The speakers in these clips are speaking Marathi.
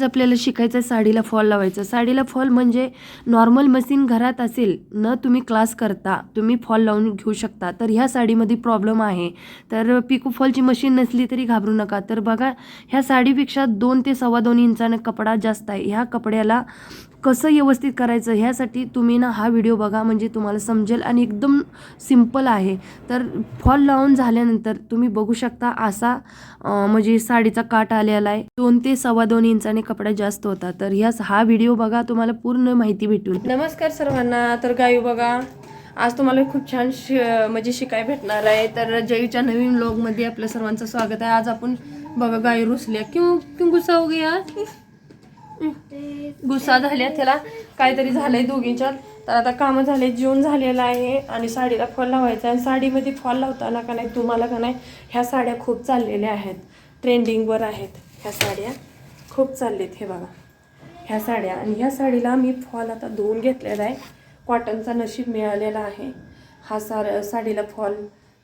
आज आपल्याला शिकायचं आहे साडीला फॉल लावायचं. साडीला फॉल म्हणजे नॉर्मल मशीन घरात असेल न तुम्ही क्लास करता तुम्ही फॉल लावून घेऊ शकता. तर ह्या साडीमध्ये प्रॉब्लेम आहे. तर पिको फॉलची मशीन नसली तरी घाबरू नका. तर बघा ह्या साडीपेक्षा दोन ते सव्वा दोन इंचानं कपडा जास्त आहे. ह्या कपड्याला कसं व्यवस्थित करायचं ह्यासाठी तुम्ही ना हा व्हिडिओ बघा म्हणजे तुम्हाला समजेल आणि एकदम सिंपल आहे. तर फॉल लावून झाल्यानंतर तुम्ही बघू शकता असा म्हणजे साडीचा काट आलेला आहे. दोन ते सव्वा दोन इंचाने कपडा जास्त होता. तर ह्या हा व्हिडिओ बघा तुम्हाला पूर्ण माहिती भेटून. नमस्कार सर्वांना तर गायू बघा आज तुम्हाला खूप छान शि म्हणजे शिकाय भेटणार आहे. तर जयूच्या नवीन ब्लॉगमध्ये आपलं सर्वांचं स्वागत आहे. आज आपण बघा गायू रुसल्या. किंवा क्यों गुस्सा हो गया? गुस्सा झाल्या त्याला काहीतरी झालंय दोघींच्यात तर आता कामं झाले जेवण झालेलं आहे आणि साडीला फॉल लावायचा आहे. आणि साडीमध्ये फॉल लावताना का नाही तुम्हाला का नाही ह्या साड्या खूप चाललेल्या आहेत. ट्रेंडिंगवर आहेत ह्या साड्या. खूप चाललेत हे बघा. ह्या साड्या. आणि ह्या साडीला मी फॉल आता धुवून घेतलेला आहे. कॉटनचा नशीब मिळालेला आहे. हा सार साडीला फॉल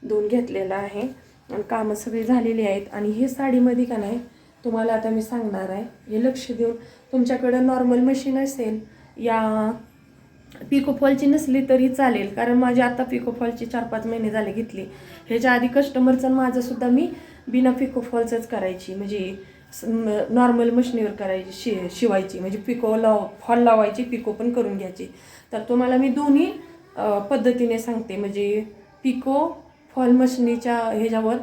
धुवून घेतलेला आहे. आणि कामं सगळी झालेली आहेत. आणि हे साडीमध्ये का नाही तुम्हाला आता मी सांगणार आहे. हे लक्ष देऊन तुमच्याकडं नॉर्मल मशीन असेल या पिकोफॉलची नसली तरी चालेल. कारण माझी आता पिकोफॉलची चार पाच महिने झाले घेतली. ह्याच्या आधी कस्टमरचं माझंसुद्धा मी बिना पिकोफॉलचंच करायची. म्हणजे नॉर्मल मशीनीवर करायची शि शिवायची. म्हणजे पिको लाव फॉल लावायची पिको पण करून घ्यायची. तर तुम्हाला मी दोन्ही पद्धतीने सांगते. म्हणजे पिको फॉल मशनीच्या ह्याच्यावर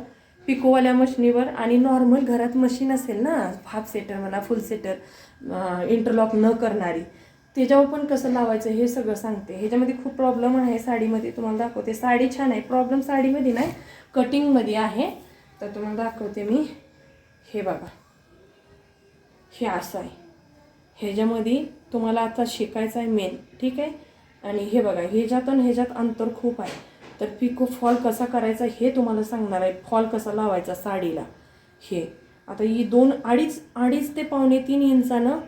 पिकोवाल्या मशीनीवर आणि नॉर्मल घरात मशीन असेल ना हाफ सेटर म्हणा फुल सेटर इंटरलॉक न करणारी त्याच्यावर पण कसं लावायचं हे सगळं सांगते. ह्याच्यामध्ये खूप प्रॉब्लेम आहे साडीमध्ये तुम्हाला दाखवते. साडी छान आहे. प्रॉब्लेम साडीमध्ये नाही कटिंगमध्ये आहे. तर तुम्हाला दाखवते मी. हे बघा. हे असं आहे. ह्याच्यामध्ये तुम्हाला आता शिकायचं आहे मेन ठीक आहे? आणि हे बघा ह्याच्यात आणि ह्याच्यात अंतर खूप आहे. तर पिको फॉल कसा करायचा हे तुम्हाला सांगणार आहे. फॉल कसा लावायचा साडीला. हे. आता ही दोन अडीच अडीच ते पावणे तीन इंचानं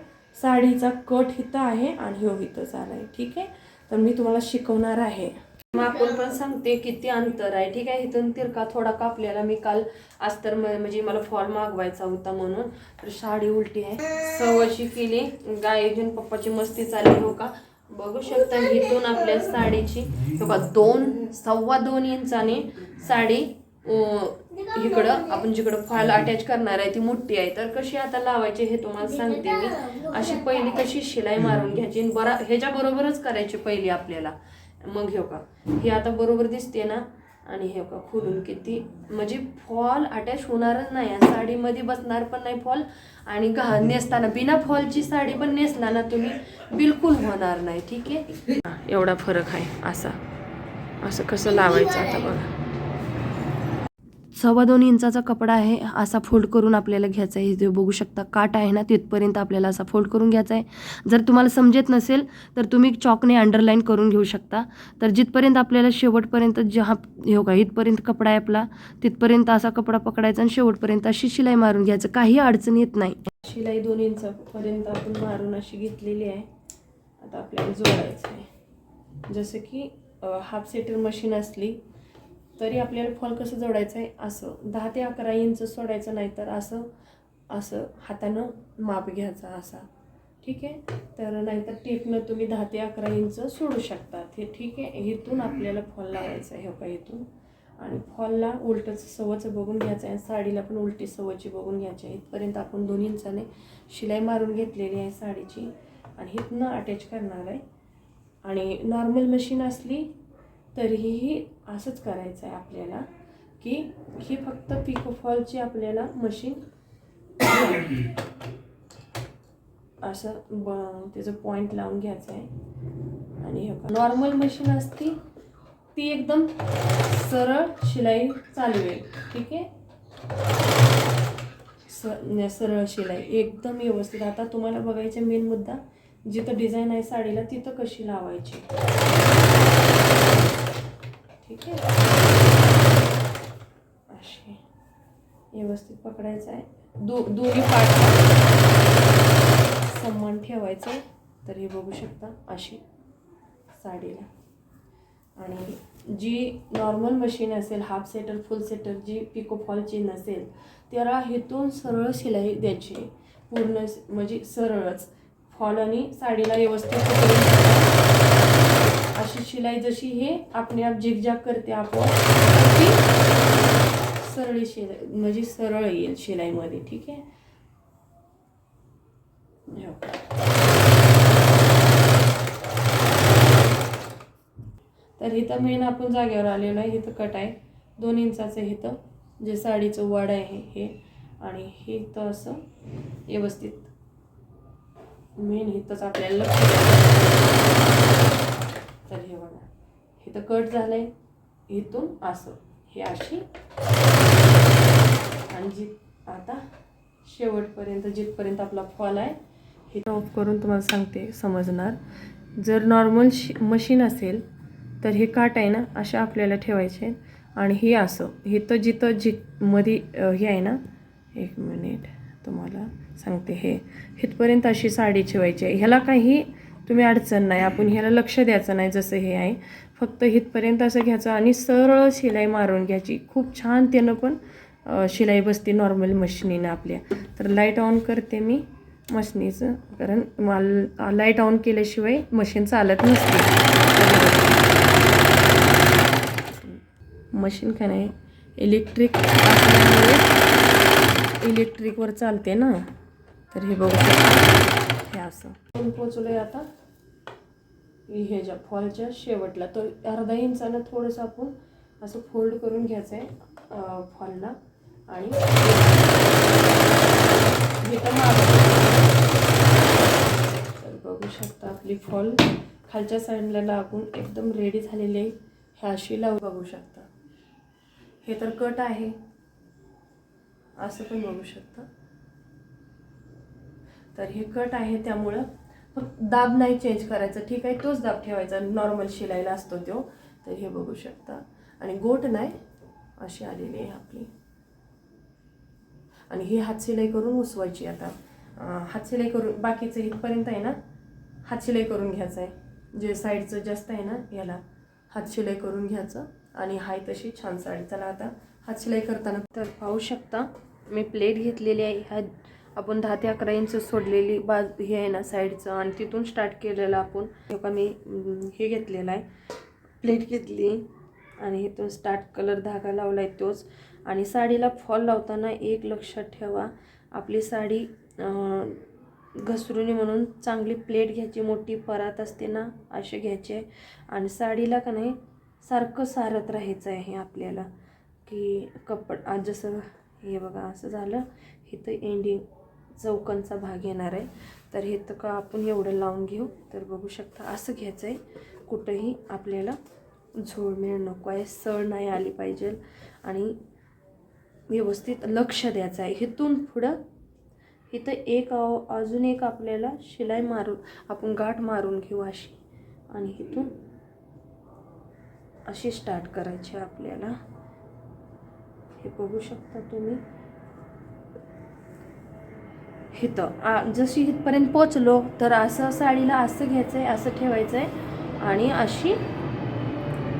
साडीचा कट इथं आहे आणि हो इथं झाला आहे. ठीक आहे? तर मी तुम्हाला शिकवणार आहे. मग आपण पण सांगते किती अंतर आहे. ठीक आहे? इथून तिरका थोडा कापलेला. मी काल अस्तर म- म्हणजे मला फॉल मागवायचा होता म्हणून. तर साडी उलटी आहे. सवशी केली. गाय अजून पप्पाची मस्ती चालली हो का? बघू शकता इथून आपल्या साडीची. बघा दोन सव्वा दोन इंचाने साडी इकडं आपण जिकडं फाल अटॅच करणार आहे ती मोठी आहे. तर कशी आता लावायची हे तुम्हाला सांगते मी. अशी पहिली कशी शिलाई मारून घ्यायची बरा ह्याच्या बरोबरच करायची पहिली आपल्याला. मग घेऊ का ही आता बरोबर दिसते ना. आणि हे बघा खोलून किती म्हणजे फॉल अटॅच होणारच नाही. या साडीमध्ये बसणार पण नाही फॉल. आणि घा नेसताना बिना फॉलची साडी पण नेसला ना तुम्ही बिलकुल होणार नाही. ठीक आहे? एवढा फरक आहे असा. असं कसं लावायचं आता बघा. सव्वा दोन इंचाचा कपडा आहे असा फोल्ड करून आपल्याला घ्यायचा आहे. जे बघू शकता काट आहे ना तिथपर्यंत आपल्याला असा फोल्ड करून घ्यायचा आहे. जर तुम्हाला समजत नसेल तर तुम्ही चॉकने अंडरलाईन करून घेऊ शकता. तर जिथपर्यंत आपल्याला शेवटपर्यंत जे हा हे का इथपर्यंत कपडा आहे आपला तिथपर्यंत असा कपडा पकडायचा आणि शेवटपर्यंत अशी शिलाई मारून घ्यायचं. काही अडचण येत नाही. शिलाई दोन इंचापर्यंत आपण मारून अशी घेतलेली आहे. आता आपल्याला जोडायचं आहे. जसं की हाफ सेटर मशीन असली तरी आपल्याला फॉल कसं जोडायचं आहे असं. दहा ते अकरा इंच सोडायचं नाही तर असं असं हातानं माप घ्यायचा असा. ठीक आहे? तर नाहीतर टेपनं तुम्ही दहा ते अकरा इंच सोडू शकता. हे ठीक आहे? इथून आपल्याला फॉल लावायचा आहे हो का इथून. आणि फॉलला उलटचं सवचं बघून घ्यायचं आहे. साडीला पण उलटी सवची बघून घ्यायची आहे. इथपर्यंत आपण दोन इंचाने शिलाई मारून घेतलेली आहे साडीची. आणि इथनं अटॅच करणार आहे. आणि नॉर्मल मशीन असली तरीही असंच करायचं आहे आपल्याला की ही फक्त पिको फॉलची आपल्याला मशीन असं ब त्याचं पॉईंट लावून घ्यायचं आहे आणि नॉर्मल मशीन असती ती एकदम सरळ शिलाई चालवेल ठीक आहे? स सरळ शिलाई. एकदम व्यवस्थित. आता तुम्हाला बघायचा मेन मुद्दा जिथं डिझाईन आहे साडीला तिथं कशी लावायची? ठीक आहे. अशी व्यवस्थित पकडायचं आहे. दो दोन्ही पाठ समान ठेवायचं तर हे बघू शकता अशी साडीला. आणि जी नॉर्मल मशीन असेल हाफ सेटर फुल सेटर जी पिको फॉलची नसेल त्याला हेतून सरळ शिलाई द्यायची. पूर्ण म्हणजे सरळच. फॉल आणि साडीला व्यवस्थित पकडून अशी शिलाई जशी हे आपणे आप झिगझॅग करते आपोआप. तशी सरळी शिलाई म्हणजे सरळ येईल शिलाईमध्ये ठीक आहे? हो. तर इथं मेन आपण जागेवर आलेलो आहे इथं कट आहे. दोन इंचाचं इथं जे साडीचं वड आहे हे. आणि हे इथं असं व्यवस्थित. मेन इथंच आपल्याला लक्ष तर हे बघा. इथं कट झालंय. इथून असं. हे अशी. आणि जी आता शेवटपर्यंत जिथपर्यंत आपला फॉल आहे हे ऑफ करून तुम्हाला सांगते समजणार. जर नॉर्मल शि मशीन असेल तर हे काट आहे ना अशा आपल्याला ठेवायचे. आणि हे असं. हे तर जिथं जि मध्ये हे आहे ना एक मिनिट तुम्हाला सांगते हे. इथपर्यंत अशी साडी ठेवायची आहे. ह्याला काही तुम्ही अडचण नाही आपण ह्याला लक्ष द्यायचं नाही जसं हे आहे. फक्त इथपर्यंत असं घ्यायचं आणि सरळ शिलाई मारून घ्यायची. खूप छान त्यानं पण शिलाई बसते नॉर्मल मशिनीनं आपल्या. तर लाइट ऑन करते मी मशनीचं कारण मला लाइट ऑन केल्याशिवाय मशीन चालत नसते. मशीन का नाही इलेक्ट्रिक असल्यामुळे इलेक्ट्रिकवर चालते ना. तर हे बघू हे असं. आपण पोचलोय आता. ह्याच्या फॉलच्या शेवटला तो अर्धा इंचानं थोडंसं आपण असं फोल्ड करून घ्यायचं आहे फॉलला. आणि हे तर बघू शकता आपली फॉल. खालच्या साईडला लागून एकदम रेडी झालेली आहे. ह्या अशी लावून बघू शकता. हे तर कट आहे. असं पण बघू शकता. तर हे कट आहे त्यामुळं. फक्त दाब नाही चेंज करायचं ठीक आहे? तोच दाब ठेवायचा नॉर्मल शिलाईला असतो तो. तर हे बघू शकता. आणि गोट नाही अशी आलेली आहे आपली. आणि ही हातशिलाई करून उसवायची आता. हातशिलाई करून बाकीचं इथपर्यंत आहे ना? हातशिलाई करून घ्यायचं आहे. जे साईडचं जास्त आहे ना याला हातशिलाई करून घ्यायचं. आणि हाय तशी छान साडी. चला आता हातशिलाई करताना. तर पाहू शकता मी प्लेट घेतलेली आहे. ह्या आपण दहा ते अकरा इंच सोडलेली बाज हे आहे ना साईडचं आणि तिथून स्टार्ट केलेलं आपण. का मी हे घेतलेलं आहे. प्लेट घेतली आणि इथून स्टार्ट कलर धागा लावला आहे तोच. आणि साडीला फॉल लावताना एक लक्षात ठेवा आपली साडी घसरुनी म्हणून चांगली प्लेट घ्यायची मोठी परात असते ना असे घ्यायचे. आणि साडीला का नाही सारखं सारत राहायचं आहे आपल्याला. की कपड आज जसं हे बघा असं झालं. इथं एंडिंग चौकांचा भाग येणार आहे. तर हे तर का आपण एवढं लावून घेऊ? तर बघू शकता असं घ्यायचं आहे कुठंही आपल्याला झोळमेळ नको आहे. सळ नाही आली पाहिजे. आणि व्यवस्थित लक्ष द्यायचं आहे. इथून पुढं इथं एक अजून एक आपल्याला शिलाई मारून आपण गाठ मारून घेऊ अशी. आणि इथून अशी स्टार्ट करायची आपल्याला. हे बघू शकता तुम्ही. इथं आ जशी इथपर्यंत पोचलो तर असं साडीला असं घ्यायचं आहे असं ठेवायचं आहे आणि अशी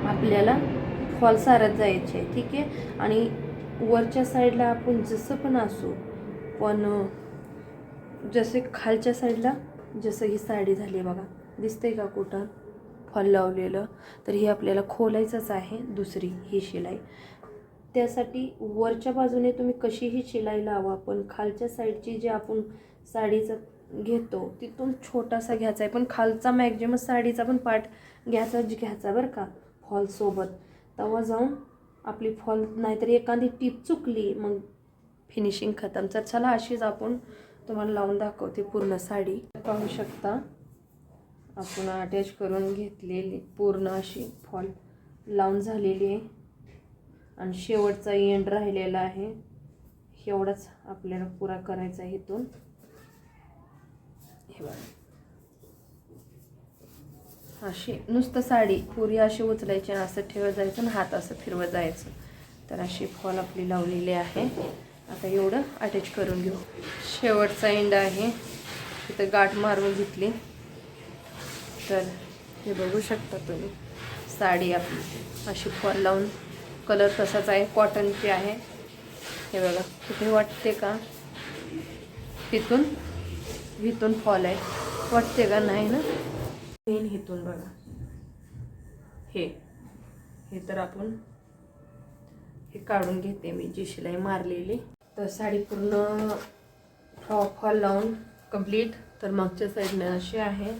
आपल्याला फॉल सारत जायचे आहे ठीक आहे? आणि वरच्या साईडला आपण जसं पण असू पण जसे खालच्या साईडला जसं ही साडी झाली आहे बघा दिसते का कुठं? फॉल लावलेलं. तर ही आपल्याला खोलायचंच आहे दुसरी ही शिलाई. त्यासाठी वरच्या बाजूने तुम्ही कशीही शिलाई लावा पण खालच्या साईडची जी आपण साडीचं घेतो तिथून छोटासा घ्यायचा आहे. पण खालचा मॅक्झिमम साडीचा पण पार्ट घ्यायचा घ्यायचा बरं का फॉलसोबत तेव्हा जाऊन आपली फॉल नाहीतर एखादी टीप चुकली मग फिनिशिंग खतम. तर चला अशीच आपण तुम्हाला लावून दाखवते पूर्ण साडी. पाहू शकता आपण अटॅच करून घेतलेली पूर्ण अशी फॉल लावून झालेली आहे. आणि शेवटचा एंड राहिलेला आहे. एवढाच आपल्याला पुरा करायचा आहे इथून. हे बघा. अशी नुसतं साडी पुरी अशी उचलायची आणि असं ठेवत जायचं आणि हात असं फिरवत जायचं. तर अशी फॉल आपली लावलेली आहे. आता एवढं अटॅच करून घेऊ. शेवटचा एंड आहे. तिथं गाठ मारून घेतली. तर हे बघू शकता तुम्ही साडी आपली. अशी फॉल लावून कलर तसाच आहे कॉटनची आहे. हे बघा कुठे वाटते का? तिथून हिथून फॉल आहे. वाटते का? नाही ना? मेन हिथून बघा. हे हे तर आपण हे काढून घेते मी जी शिलाई मारलेली. तर साडी पूर्ण फॉल लावून कंप्लीट तर मागच्या साईडने अशी आहे.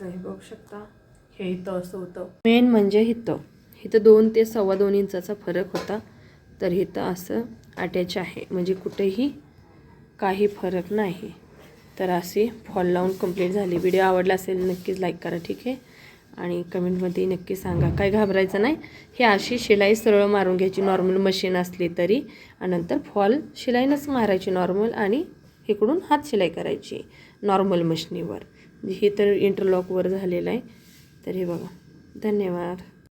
तर हे बघू शकता हे इथं असं होतं. मेन म्हणजे हिथं इथं दोन ते सव्वा दोन इंचाचा फरक होता. तर इथं असं अटॅच आहे. म्हणजे कुठेही काही फरक नाही. तर असे फॉल लावून कंप्लीट झाली. व्हिडिओ आवडला असेल नक्कीच लाईक करा ठीक आहे? आणि कमेंटमध्ये नक्की सांगा. काय घाबरायचं नाही. हे अशी शिलाई सरळ मारून घ्यायची. नॉर्मल मशीन असली तरी आणि नंतर फॉल शिलाईनच मारायची नॉर्मल आणि इकडून हात शिलाई करायची नॉर्मल मशीनीवर. हे म्हणजे तर इंटरलॉकवर झालेलं आहे. तर हे बघा. धन्यवाद.